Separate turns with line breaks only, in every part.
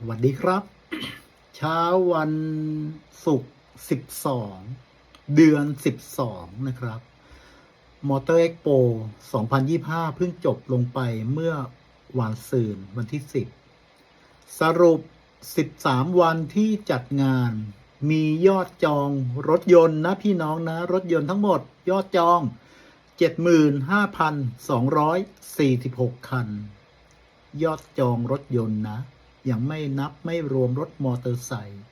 สวัสดีครับ เช้าวันศุกร์12 เดือน 12 นะครับมอเตอร์เอ็กโป2025 เพิ่งจบลงไปเมื่อวานซืนวันที่ 10 สรุป 13 วันที่จัดงานมียอดจองรถยนต์นะพี่น้องนะ รถยนต์ทั้งหมดยอดจอง 75,246 คัน ยอดจองรถยนต์นะ ยังไม่นับไม่รวมรถมอเตอร์ไซค์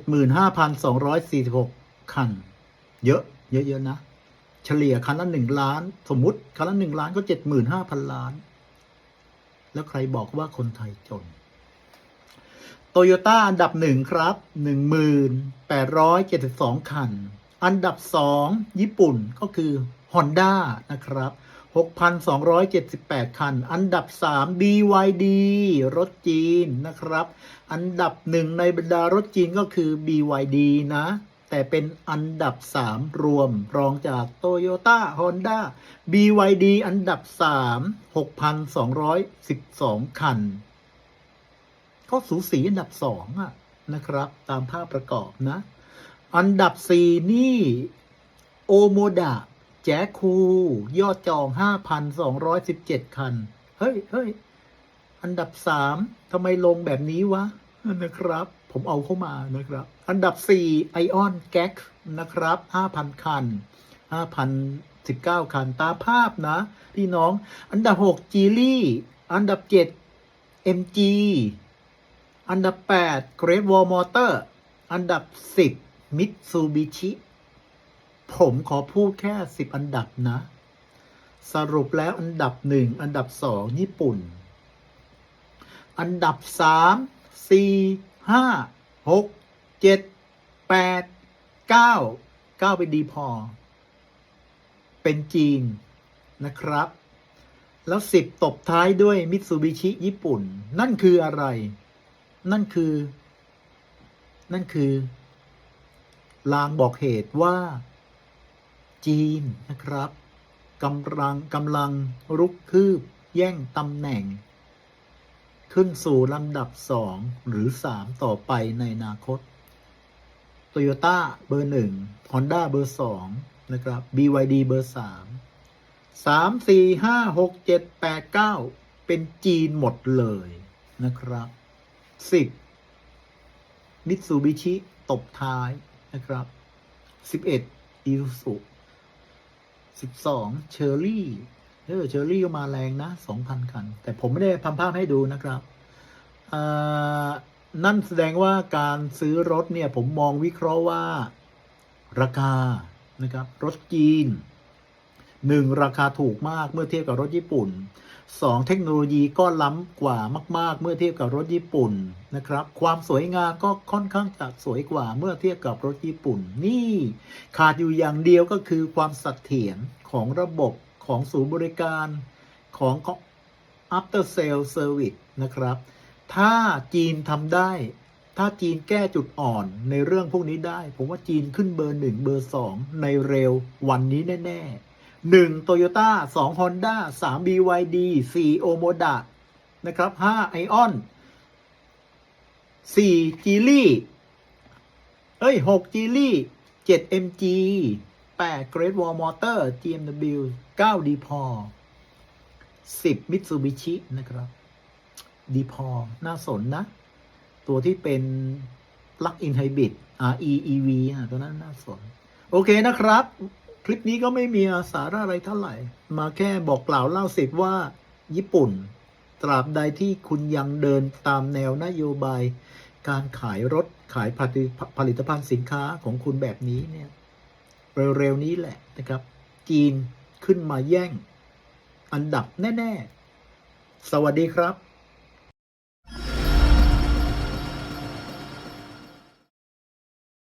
75,246 คัน เยอะ เยอะๆนะ เฉลี่ยคันละหนึ่งล้าน สมมุติคันละหนึ่งล้านก็75,000ล้าน แล้วใครบอกว่าคนไทยจน โตโยต้าอันดับหนึ่งครับ1,872คัน อันดับสองญี่ปุ่นก็คือ Honda นะครับ 6,278 คัน อันดับ 3 BYD รถจีนนะครับ อันดับหนึ่งในบรรดารถจีนก็คือ BYD นะ แต่เป็นอันดับ 3 รวม รองจาก Toyota Honda BYD อันดับ 3 6,212 คัน ก็สูสีอันดับ 2อะนะครับ ตามภาพประกอบนะ อันดับ 4 นี่ โอโมดะ แจ๊คู ยอดจอง5,217คัน เฮ้ยเฮ้ยอันดับ3ทำไมลงแบบนี้วะนะครับ ผมเอาเข้ามานะครับ อันดับ4ไอออนแก๊กนะครับ5,000คัน5,019คันตาภาพนะ พี่น้อง อันดับ6จีลี่ อันดับ7 MG อันดับ8 Great Wall Motor อันดับ10 Mitsubishi ผมขอพูดแค่10อันดับนะ สรุปแล้วอันดับ1อันดับ2ญี่ปุ่น อันดับ3 4 5 6 7 8 9 9เป็นดีพอ เป็นจีนนะครับ แล้ว10ตบท้ายด้วยมิตซูบิชิญี่ปุ่น นั่นคืออะไร นั่นคือ นั่นคือลางบอกเหตุว่า จีนนะครับกำลังกำลังรุกคืบแย่งตำแหน่ง ขึ้นสู่ลำดับสองหรือสามต่อไปในอนาคตโตโยต้าเบอร์หนึ่ง Honda เบอร์สองนะครับ BYD เบอร์สามสามสี่ห้าหกเจ็ดแปดเก้าเป็นจีนหมดเลยนะครับสิบมิตซูบิชิตบท้ายนะครับสิบเอ็ดอีซูซุ สิบสองเชอร์รี่เออเชอร์รี่ก็มาแรงนะสองพันคัน แต่ผมไม่ได้ทำภาพให้ดูนะครับนั่นแสดงว่าการซื้อรถเนี่ย ผมมองวิเคราะห์ว่าราคานะครับ รถจีน หนึ่งราคาถูกมากเมื่อเทียบกับรถญี่ปุ่นสองเทคโนโลยีก็ล้ำกว่ามาก ๆ เมื่อเทียบกับรถญี่ปุ่นนะครับ ความสวยงามก็ค่อนข้างจะสวยกว่าเมื่อเทียบกับรถญี่ปุ่น นี่ขาดอยู่อย่างเดียวก็คือความเสถียรของระบบของศูนย์บริการของ after sale service นะครับ ถ้าจีนทำได้ ถ้าจีนแก้จุดอ่อนในเรื่องพวกนี้ได้ ผมว่าจีนขึ้นเบอร์หนึ่งเบอร์สองในเร็ววันนี้แน่ ๆ หนึ่งโตโยต้าสองฮอนด้าสาม BYD สี่โอโมดะนะครับห้าไอออนสี่จีลี่เอ้ยหกจีลี่เจ็ด MG แปด Great Wall Motor GMW เก้าดีพอสิบ Mitsubishi นะครับดีพอน่าสนนะ ตัวที่เป็น Plug-in Hybrid REEV อะตัวนั้นน่าสน โอเคนะครับ คลิปนี้ก็ไม่มีสาระอะไรเท่าไหร่ มาแค่บอกกล่าวเล่าสิทธิ์ว่า ญี่ปุ่น ตราบใดที่คุณยังเดินตามแนวนโยบาย การขายรถขายผลิตผลิตภัณฑ์สินค้าของคุณแบบนี้เนี่ยเร็วๆนี้แหละนะครับ จีนขึ้นมาแย่ง อันดับแน่ ๆ สวัสดีครับ